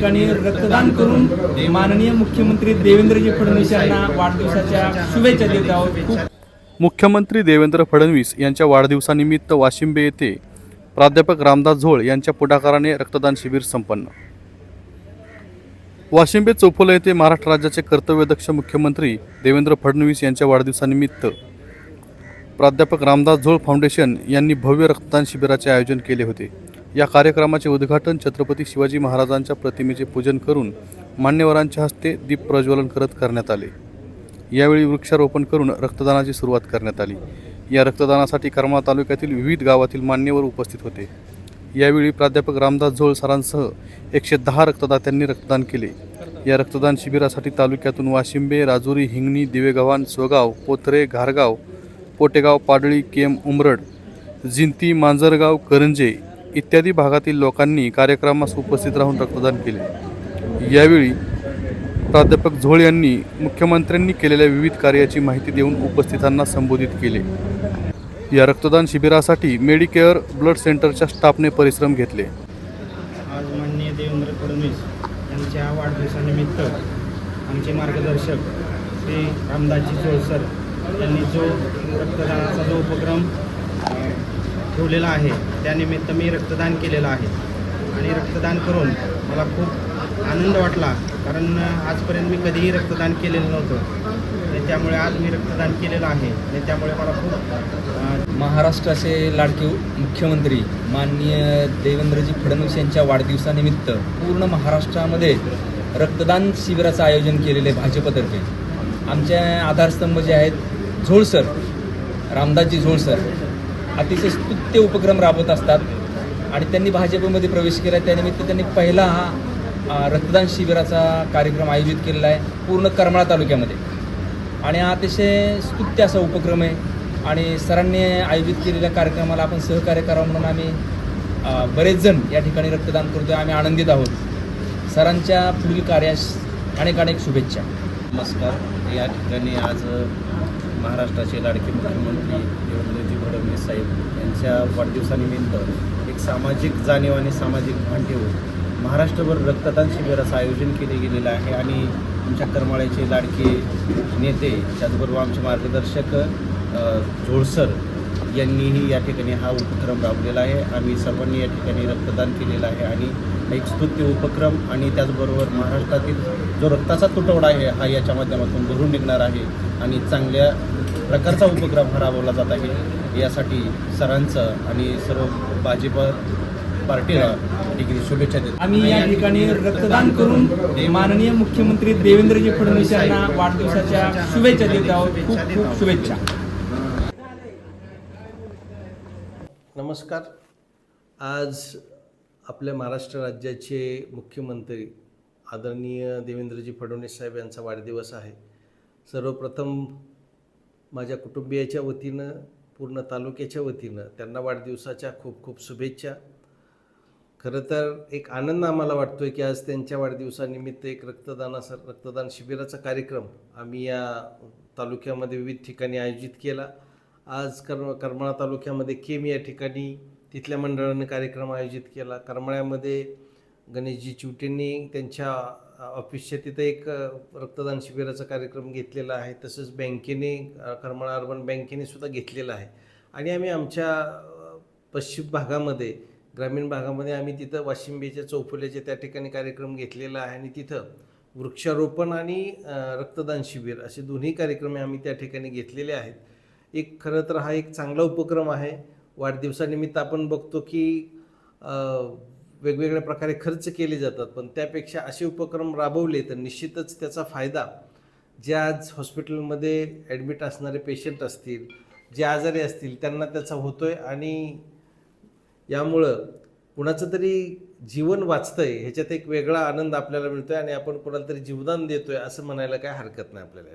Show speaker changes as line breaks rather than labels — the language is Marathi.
ठिकाणी रक्तदान करून माननीय मुख्यमंत्री देवेंद्रजी फडणवीस यांना वाढदिवसाच्या शुभेच्छा देत आहोत.
मुख्यमंत्री देवेंद्र फडणवीस यांच्या वाढदिवसानिमित्त वाशिंबे येथे प्राध्यापक रामदास झोळ यांच्या पुढाकाराने रक्तदान शिबिर संपन्न. वाशिंबे चोफोला येथे महाराष्ट्र राज्याचे कर्तव्यदक्ष मुख्यमंत्री देवेंद्र फडणवीस यांच्या वाढदिवसानिमित्त प्राध्यापक रामदास झोळ फाउंडेशन यांनी भव्य रक्तदान शिबिराचे आयोजन केले होते. या कार्यक्रमाचे उद्घाटन छत्रपती शिवाजी महाराजांच्या प्रतिमेचे पूजन करून मान्यवरांच्या हस्ते दीप प्रज्वलन करत करण्यात आले. यावेळी वृक्षारोपण करून रक्तदानाची सुरुवात करण्यात आली. या रक्तदानासाठी करमाळा तालुक्यातील विविध गावातील मान्यवर उपस्थित होते. यावेळी प्राध्यापक रामदास झोळ सरांसह एकशे दहा रक्तदात्यांनी रक्तदान केले. या रक्तदान शिबिरासाठी तालुक्यातून वाशिंबे राजुरी हिंगणी दिवेगव्हाण सोगाव पोथरे घारगाव पोटेगाव पाडळी केम उमरड जिंती मांजरगाव करंजे इत्यादी भागातील लोकांनी कार्यक्रमास उपस्थित राहून रक्तदान केले. यावेळी प्राध्यापक झोळ यांनी मुख्यमंत्र्यांनी केलेल्या विविध कार्याची माहिती देऊन उपस्थितांना संबोधित केले. या रक्तदान शिबिरासाठी मेडिकेअर ब्लड सेंटरच्या स्टाफने परिश्रम घेतले.
आज माननीय देवेंद्र फडणवीस यांच्या वाढदिवसानिमित्त आमचे मार्गदर्शक श्री रामदासजी चोळसर यांनी जो रक्तदानाचा जो उपक्रम ठेवलेला आहे. त्यानिमित्त मी रक्तदान केलेलं आहे. आणि रक्तदान करून मला खूप आनंद वाटला कारण आजपर्यंत मी कधीही रक्तदान केलेलं नव्हतं. आणि त्यामुळे आज मी रक्तदान केलेलं आहे. आणि त्यामुळे मला खूप
महाराष्ट्राचे लाडके मुख्यमंत्री माननीय देवेंद्रजी फडणवीस यांच्या वाढदिवसानिमित्त पूर्ण महाराष्ट्रामध्ये रक्तदान शिबिराचं आयोजन केलेलं आहे भाजपतर्फे. आमचे आधारस्तंभ जे आहेत झोळसर रामदासजी झोळसर अतिशय स्तुत्य उपक्रम राबवत असतात. आणि त्यांनी भाजपमध्ये प्रवेश केला. त्यानिमित्त त्यांनी पहिला हा रक्तदान शिबिराचा कार्यक्रम आयोजित केलेला आहे पूर्ण करमाळा तालुक्यामध्ये. आणि हा अतिशय स्तुत्य असा उपक्रम आहे. आणि सरांनी आयोजित केलेल्या कार्यक्रमाला आपण सहकार्य करावं म्हणून आम्ही बरेच जण या ठिकाणी रक्तदान करतो आम्ही आनंदित आहोत. सरांच्या पुढील कार्यास अनेक अनेक शुभेच्छा.
नमस्कार. या ठिकाणी आज महाराष्ट्राचे लाडके मुख्यमंत्री देवेंद्रजी फडणवीस साहेब यांच्या वाढदिवसानिमित्त एक सामाजिक जाणीव आणि सामाजिक भान ठेवून महाराष्ट्रभर रक्तदान शिबिराचं आयोजन केले गेलेलं आहे आणि आमच्या करमाळ्याचे लाडके नेते त्याचबरोबर आमचे मार्गदर्शक झोळसर यांनीही या ठिकाणी हा उपक्रम राबवलेला आहे. आम्ही सर्वांनी या ठिकाणी रक्तदान केलेलं आहे आणि एक स्तुत्य उपक्रम आणि त्याचबरोबर महाराष्ट्रातील जो रक्ताचा तुटवडा आहे हा याच्या माध्यमातून भरून निघणार आहे आणि चांगल्या प्रकारचा उपक्रम हा राबवला जात आहे. यासाठी सरांचं आणि सर्व भाजप पार्टीला देखील शुभेच्छा देतो.
आम्ही या ठिकाणी रक्तदान करून माननीय मुख्यमंत्री देवेंद्रजी फडणवीस यांना वाढदिवसाच्या शुभेच्छा देत आहोत. खूप खूप शुभेच्छा.
नमस्कार. आज आपल्या महाराष्ट्र राज्याचे मुख्यमंत्री आदरणीय देवेंद्रजी फडणवीस साहेब यांचा वाढदिवस आहे. सर्वप्रथम माझ्या कुटुंबियाच्या वतीनं पूर्ण तालुक्याच्या वतीनं त्यांना वाढदिवसाच्या खूप खूप शुभेच्छा. खरं तर एक आनंद आम्हाला वाटतो आहे की आज त्यांच्या वाढदिवसानिमित्त एक रक्तदानाचा रक्तदान शिबिराचा कार्यक्रम आम्ही या तालुक्यामध्ये विविध ठिकाणी आयोजित केला. आज कर्म करमाळा तालुक्यामध्ये केम या ठिकाणी तिथल्या मंडळाने कार्यक्रम आयोजित केला. करमाळ्यामध्ये गणेशजी चिवटेंनी त्यांच्या ऑफिसच्या तिथं एक रक्तदान शिबिराचा कार्यक्रम घेतलेला आहे. तसंच बँकेने अ, करमाळा अर्बन बँकेने सुद्धा घेतलेला आहे. आणि आम्ही आमच्या पश्चिम भागामध्ये ग्रामीण भागामध्ये आम्ही तिथं वाशिंबेच्या चौफुल्याच्या त्या ठिकाणी कार्यक्रम घेतलेला आहे. आणि तिथं वृक्षारोपण आणि रक्तदान शिबिर असे दोन्ही कार्यक्रम आम्ही त्या ठिकाणी घेतलेले आहेत. एक खरं तर हा एक चांगला उपक्रम आहे. वाढदिवसानिमित्त आपण बघतो की वेगवेगळ्या प्रकारे खर्च केले जातात. पण त्यापेक्षा असे उपक्रम राबवले तर निश्चितच त्याचा फायदा. जे आज हॉस्पिटलमध्ये ॲडमिट असणारे पेशंट असतील जे आजारी असतील त्यांना त्याचा होतो आहे आणि यामुळं कुणाचं तरी जीवन वाचतं आहे ह्याच्यात एक वेगळा आनंद आपल्याला मिळतो आहे आणि आपण कुणाला तरी जीवदान देतो आहे असं म्हणायला काय हरकत नाही आपल्याला